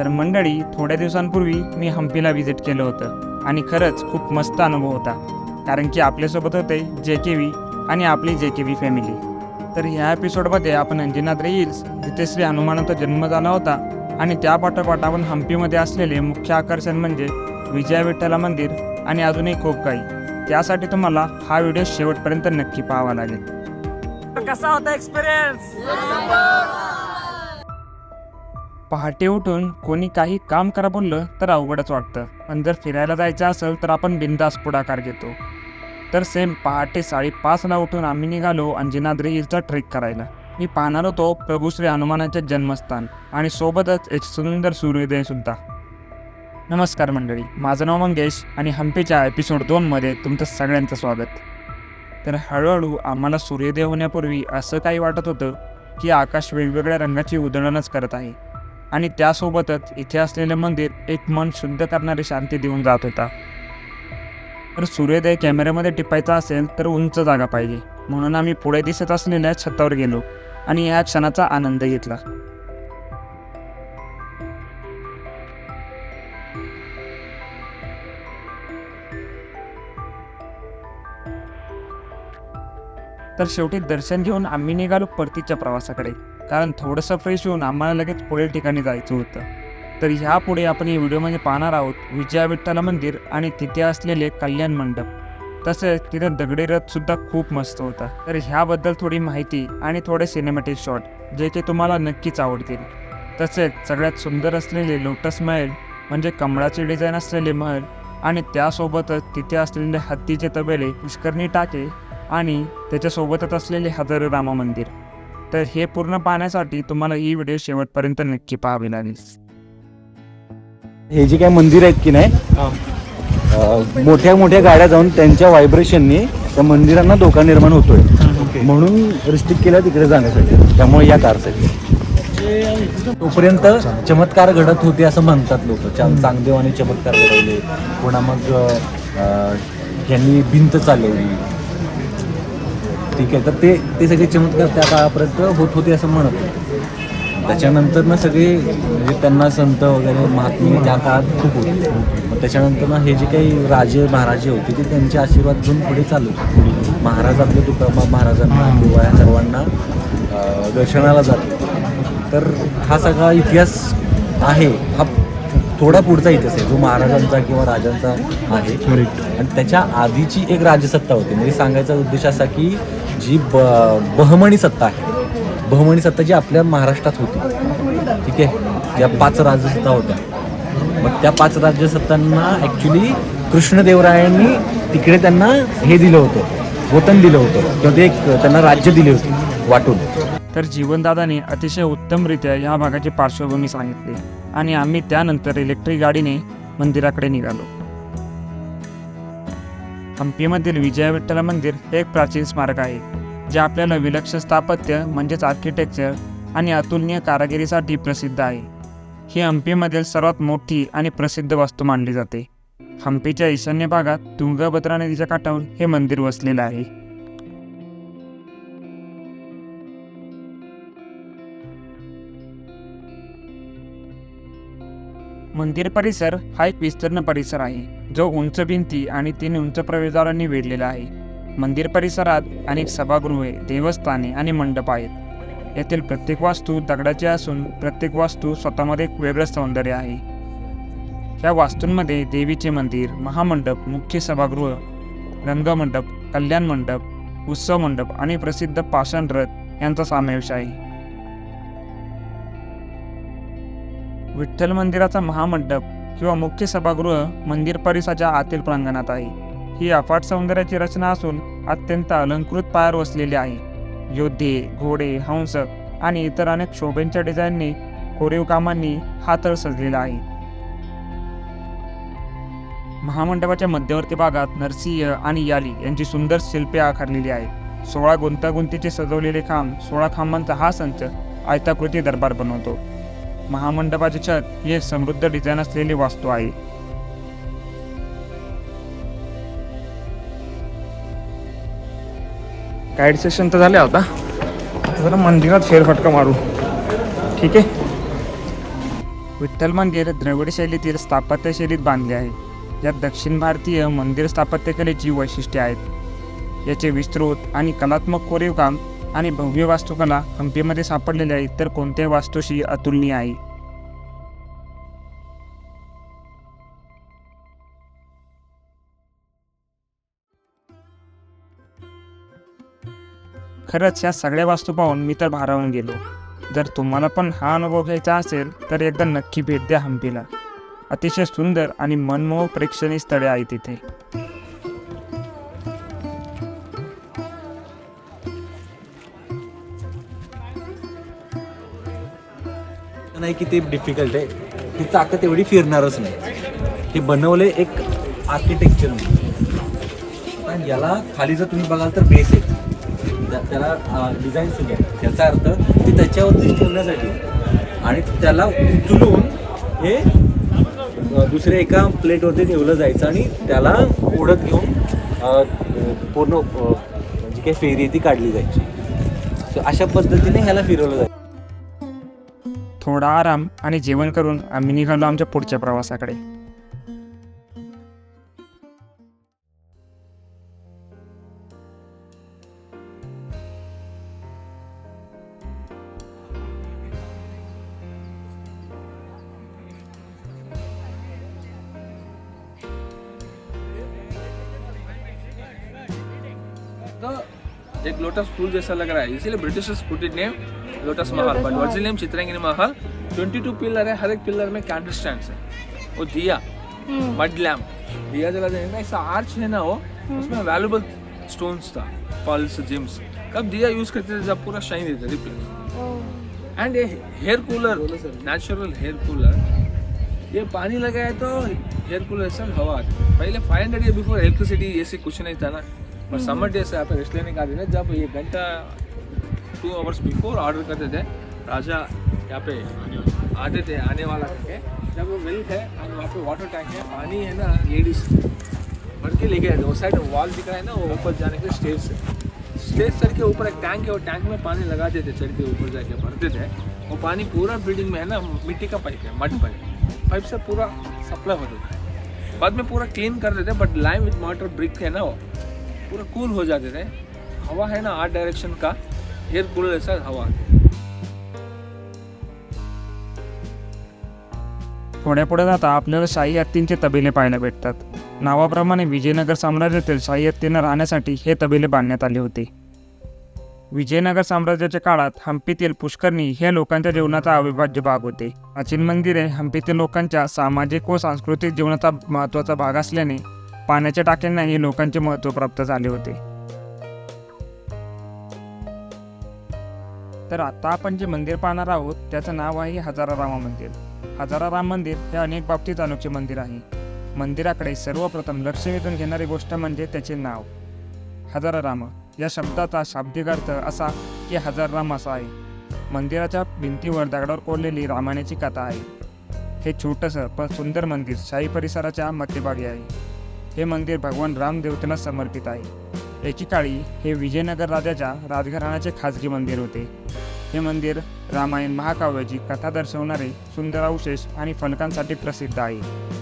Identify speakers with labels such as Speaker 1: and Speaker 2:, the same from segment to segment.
Speaker 1: तर मंडळी थोड्या दिवसांपूर्वी मी हम्पीला व्हिजिट केलं होतं आणि खरंच खूप मस्त अनुभव होता. कारण की आपल्यासोबत होते जे के व्ही आणि आपली जे के व्ही फॅमिली तर ह्या एपिसोडमध्ये आपण अंजनाद्री हिल्स जिथे श्री हनुमानाचा जन्म झाला होता आणि त्या पाठोपाठ आपण हम्पीमध्ये असलेले मुख्य आकर्षण म्हणजे विजया विठ्ठला मंदिर आणि अजूनही खूप काही. त्यासाठी तुम्हाला हा व्हिडिओ शेवटपर्यंत नक्की पाहावा लागेल. कसा होता एक्सपिरियन्स पहाटे उठून कोणी काही काम करा बोललं तर अवघडच वाटतं. पण जर फिरायला जायचं असेल तर आपण बिंदास पुढाकार घेतो. तर सेम पहाटे साडेपाचला उठून आम्ही निघालो अंजनाद्री हिलचा ट्रेक करायला. मी पाहणार होतो प्रभू श्री हनुमानाचे जन्मस्थान आणि सोबतच एक सुंदर सूर्योदय सुद्धा. नमस्कार मंडळी माझं नाव मंगेश आणि हम्पीच्या एपिसोड दोनमध्ये तुमचं सगळ्यांचं स्वागत. तर हळूहळू आम्हाला सूर्योदय होण्यापूर्वी असं काही वाटत होतं की आकाश वेगवेगळ्या रंगाची उधळणच करत आहे. आणि त्यासोबतच इथे असलेले मंदिर एक मन शुद्ध करणारी शांती देऊन जात होता. तर सूर्योदय कॅमेऱ्यामध्ये टिपायचा असेल तर उंच जागा पाहिजे. म्हणून आम्ही पुढे दिसत असलेल्या छतावर गेलो आणि या क्षणाचा आनंद घेतला. तर शेवटी दर्शन घेऊन आम्ही निघालो परतीच्या प्रवासाकडे. कारण थोडंसं फ्रेश होऊन आम्हाला लगेच पुढील ठिकाणी जायचं होतं. तर ह्यापुढे आपण या व्हिडिओमध्ये पाहणार आहोत विजया विठ्ठला मंदिर आणि तिथे असलेले कल्याण मंडप. तसेच तिथे दगडी रथसुद्धा खूप मस्त होता. तर ह्याबद्दल थोडी माहिती आणि थोडे सिनेमॅटिक शॉट जे की तुम्हाला नक्कीच आवडतील. तसेच सगळ्यात सुंदर असलेले लोटस महल म्हणजे कमळाचे डिझाईन असलेले महल आणि त्यासोबतच तिथे असलेले हत्तीचे तबेले पुष्करणी टाके आणि त्याच्यासोबतच असलेले हजारो रामा मंदिर. तर हे पूर्ण पाहण्यासाठी तुम्हाला ही व्हिडिओ शेवटपर्यंत नक्की पाहावी लागेल.
Speaker 2: हे जे काही मंदिर आहेत की नाही मोठ्या मोठ्या गाड्या जाऊन त्यांच्या व्हायब्रेशननी त्या मंदिरांना धोका निर्माण होतोय. म्हणून रिस्ट्रिक्ट केलं तिकडे जाण्यासाठी. त्यामुळे या कारसाठी. तोपर्यंत चमत्कार घडत होते असं म्हणतात लोक. चांगदेवाने चमत्कार घडवले. कोणा मग यांनी भिंत चालवली. ठीक आहे. तर ते ते सगळे चमत्कार त्या काळापर्यंत होत होते असं म्हणत होते. त्याच्यानंतर ना सगळे म्हणजे त्यांना संत वगैरे महात्मे त्या काळात खूप होते. मग त्याच्यानंतर ना हे जे काही राजे महाराजे होते ते त्यांचे आशीर्वाद घेऊन पुढे चालू महाराज आपले तुकाराम महाराजांना किंवा या सर्वांना दर्शनाला जातो तर हा सगळा इतिहास आहे. हा थोडा पुढचा इतिहास आहे. जो महाराजांचा किंवा राजांचा आहे. आणि त्याच्या आधीची एक राजसत्ता होती. म्हणजे सांगायचा उद्देश असा की जी ब बहमणी सत्ता आहे. बहमणी सत्ता जी आपल्या महाराष्ट्रात होती. ठीक आहे? या पाच राजसत्ता होत्या. मग त्या पाच राज्यसत्तांना ॲक्च्युली कृष्णदेवरायांनी तिकडे त्यांना हे दिलं होतं. वतन दिलं होतं. किंवा ते एक त्यांना राज्य दिले होते. वाटून.
Speaker 1: तर जीवनदादाने अतिशय उत्तमरित्या या भागाची पार्श्वभूमी सांगितली. आणि आम्ही त्यानंतर इलेक्ट्रिक गाडीने मंदिराकडे निघालो. हम्पीमधील विजय विठ्ठल मंदिर हे एक प्राचीन स्मारक आहे जे आपल्याला विलक्षण स्थापत्य म्हणजेच आर्किटेक्चर आणि अतुलनीय कारागिरीसाठी प्रसिद्ध आहे. ही हम्पीमधील सर्वात मोठी आणि प्रसिद्ध वास्तू मानली जाते. हम्पीच्या ईशान्य भागात तुंगभद्रा नदीच्या काठावर हे मंदिर वसलेलं आहे. मंदिर परिसर हा एक विस्तीर्ण परिसर आहे. जो उंच भिंती आणि तीन उंच प्रवेशद्वारांनी वेढलेला आहे. मंदिर परिसरात अनेक सभागृहे देवस्थाने आणि मंडप आहेत. येथील प्रत्येक वास्तू दगडाची असून प्रत्येक वास्तू स्वतःमध्ये एक वेगळं सौंदर्य आहे. या वास्तूंमध्ये देवीचे मंदिर महामंडप मुख्य सभागृह रंगमंडप कल्याण मंडप उत्सव मंडप आणि प्रसिद्ध पाषाण रथ यांचा समावेश आहे. विठ्ठल मंदिराचा महामंडप किंवा मुख्य सभागृह मंदिर परिसराच्या आतील प्रांगणात आहे. ही अफाट सौंदर्याची रचना असून अत्यंत अलंकृत पायावर वसलेली आहे. योद्धे घोडे हंस आणि इतर अनेक शोभेंच्या डिझाईनने कोरीव कामांनी हा तळ सजलेला आहे. महामंडपाच्या मध्यवर्ती भागात नरसिंह आणि याली यांची सुंदर शिल्पे आकारलेली आहेत. सोळा गुंतागुंतीचे सजवलेले खांब सोळा खांबांचा हा संच आयताकृती दरबार बनवतो. महामंडपाचे छत हे समृद्ध डिझाईन असलेली वास्तू आहे. गाईड सेशन तर झाले होता आता. जरा मंदिरात फेरफटका मारू. ठीक आहे? विठ्ठल मंदिर द्रविड शैलीतील स्थापत्य शैलीत बांधले आहे. यात दक्षिण भारतीय मंदिर स्थापत्यकलेची वैशिष्ट्ये आहेत. याचे विस्तृत आणि कलात्मक कोरीवकाम आणि भव्य वास्तुकला हंपीमध्ये सापडलेल्या इतर कोणत्याही वास्तूशी अतुलनीय आहे. खरंच या सगळ्या वास्तू पाहून मी तर भारावून गेलो. जर तुम्हाला पण हा अनुभव घ्यायचा असेल तर एकदा नक्की भेट द्या हंपीला अतिशय सुंदर आणि मनमोहक प्रेक्षणीय स्थळे आहे तिथे
Speaker 2: नाही की ते डिफिकल्ट आहे. ती चाकं तेवढी फिरणारच नाही. हे बनवले एक आर्किटेक्चर पण याला खाली जर तुम्ही बघाल तर बेस आहे. त्याला डिझाईन सुद्धा आहे. त्याचा अर्थ ते त्याच्यावरती ठेवण्यासाठी आणि त्याला उचलून हे दुसऱ्या एका प्लेटवरती ठेवलं जायचं आणि त्याला ओढत घेऊन पूर्ण जी म्हणजे काही फेरी आहे ती काढली जायची. सो अशा पद्धतीने ह्याला फिरवलं जायचं.
Speaker 1: थोडा आराम आणि जेवण करून आम्ही निघालो आमच्या पुढच्या प्रवासाकडे.
Speaker 3: एक लोटस फूल जैसा लग रहा है। इसीलिए Britishers put it name lotus Mahal but original name Chitrangini Mahal 22 pillar है हर एक पिलर में कैंडल स्टैंड है। वो दिया मड लैम्प दिया जला देने का ऐसा आर्च है ना वो उसमें वैल्यूबल स्टोन्स था पल्स जिम्स कब दिया यूज करते थे जब पूरा शाइन देते रिप्लेस एंड ये hair cooler natural hair cooler ये पानी लगा है तो हेयर कूलर से हवा आती है पहले 500 हंड्रेड ईयर बिफोर इलेक्ट्रिसिटी ऐसे कुछ नहीं था ना। पर समर डे से यहाँ पे रेस्ट लेने का थे जब ये घंटा टू आवर्स बिफोर ऑर्डर करते थे। राजा यहाँ पे आते थे, आने वाला करके जब वो मिल्क है और वहाँ पे वाटर टैंक है, पानी है ना लेडीज़ भर के लेके थे। वो साइड वॉल दिख रहा है ना, वो ऊपर जाने के स्टेज से स्टेज चढ़ के ऊपर एक टैंक है वो टैंक में पानी लगाते थे, चढ़ के ऊपर जाके भरते थे। वो पानी पूरा बिल्डिंग में है ना, मिट्टी का पाइप है मड पाइप पाइप से पूरा सप्लाई होता था। बाद में पूरा क्लीन करते थे but lime with water brick है ना वो, पूरा कूल हो जाते थे। हवा है ना, आठ डायरेक्शन का। एयर कूलर हवा.
Speaker 1: पुढे जाता आपल्याला शाही हत्तींचे तबेले पाहायला भेटतात. नावाप्रमाणे विजयनगर साम्राज्यातील शाही हत्तींना राहण्यासाठी हे तबेले बांधण्यात आले होते. विजयनगर साम्राज्याच्या काळात हंपीतील पुष्करणी हे लोकांच्या जीवनाचा अविभाज्य भाग होते. प्राचीन मंदिरे हंपीतील लोकांच्या सामाजिक व सांस्कृतिक जीवनाचा महत्त्वाचा भाग असल्याने पाण्याच्या टाक्यांनाही लोकांचे महत्त्व प्राप्त झाले होते. तर आता आपण जे मंदिर पाहणार आहोत त्याचं नाव आहे हजारा रामा मंदिर. हजारा राम मंदिर हे अनेक बाबतीत अनोखे मंदिर आहे. मंदिराकडे सर्वप्रथम लक्ष वेधून घेणारी गोष्ट म्हणजे त्याचे नाव. हजारा राम या शब्दाचा शाब्दिक अर्थ असा की हजार राम असा आहे. मंदिराच्या भिंतीवर दगडावर कोरलेली रामायणाची कथा आहे. हे छोटंसं पण सुंदर मंदिर शाही परिसराच्या मध्यभागी आहे. हे मंदिर भगवान रामदेवतेला समर्पित आहे. एके काळी हे विजयनगर राजाच्या राजघराण्याचे खाजगी मंदिर होते. हे मंदिर रामायण महाकाव्याची कथा दर्शवणारे सुंदर अवशेष आणि फलकांसाठी प्रसिद्ध आहे.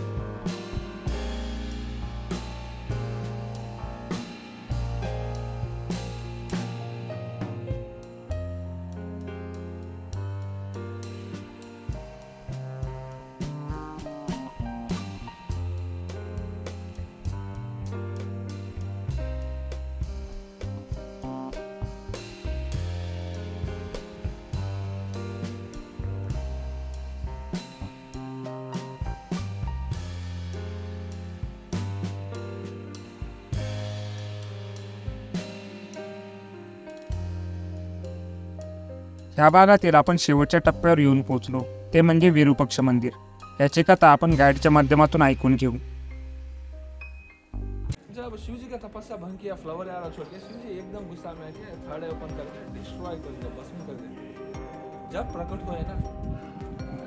Speaker 1: ह्या भागातील आपण शेवटच्या टप्प्यावर येऊन पोहोचलो. ते म्हणजे विरूपक्ष मंदिर. याची कथा आपण गाईडच्या माध्यमातून ऐकून घेऊ.
Speaker 3: जब शिवजी का तपस्या भंग किया फ्लावर यारा छोड़ के शिवजी एकदम गुस्सा में आके थर्ड ओपन करके डिस्ट्रॉय कर दिया भस्म कर दिया जब प्रकट हुए ना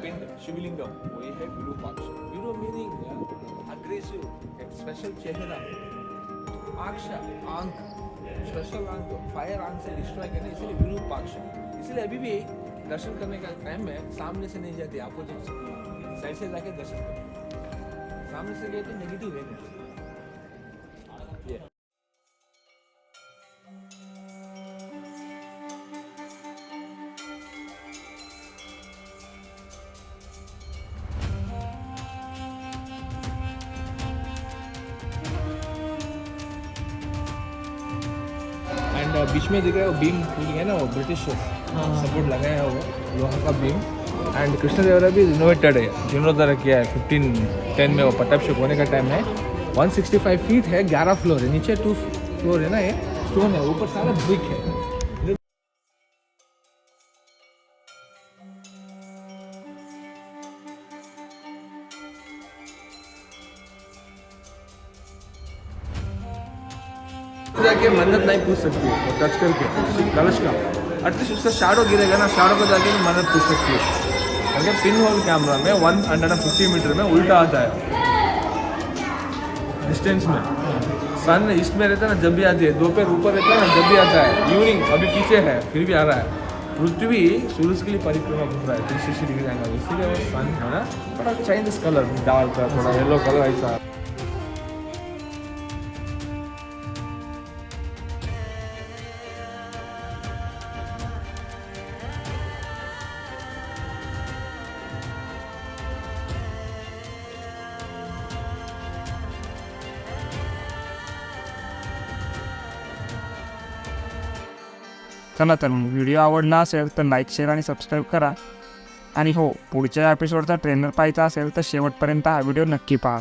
Speaker 3: पिंड शिवलिंगम वही है विरूपाक्ष। विरू मीनिंग अग्रेसिव एक स्पेशल चेहरा। आक्ष आंख स्पेशल आंख फायर आंख से डिस्ट्रॉय करने इसलिए विरूपाक्ष। इसलिए अभी भी दर्शन करने का टाइम में सामने से नहीं जाते, आपको से साइड से जाके दर्शन करो सामने से गए तो नेगेटिव है। नहीं बीच में दिख रहा है वो बीम है ना, वो ब्रिटिश सपोर्ट लगाया वो लोहा का बीम एंड कृष्ण देवरा भी रिनोवेटेड है. जीर्णोद्धार किया है फिफ्टीन टेन में वो पट्टाभिषेक होने का टाइम है. 165 फीट है 11 फ्लोर है. नीचे टू फ्लोर है ना ये? स्टोन है, ऊपर सारा ब्रिक है. जाके मन्नत नहीं पूछ सकती है टच करके कलश का. एटलीस्ट उसका शाडो गिरेगा ना शाडो को जाके मन्नत पूछ सकती है। क्योंकि पिन होल कैमरा में one hundred and fifty metre में उल्टा आता है। डिस्टेंस में। सन ईस्ट में रहता है ना, जब भी आती है। दोपहर ऊपर रहता है ना, जब भी आता है। इवनिंग अभी पीछे है, फिर भी आ रहा है। पृथ्वी सूरज के लिए परिक्रमा घूम रहा है। थ्री सिक्सटी डिग्री एंगल इसीलिए वो सन है ना? थोड़ा चेंज कलर डार्क थोड़ा येलो कलर ऐसा।
Speaker 1: चला तर मग व्हिडिओ आवडला असेल तर लाईक शेअर आणि सबस्क्राईब करा. आणि हो पुढच्या एपिसोडचा ट्रेनर पाहायचा असेल तर शेवटपर्यंत हा व्हिडिओ नक्की पहा.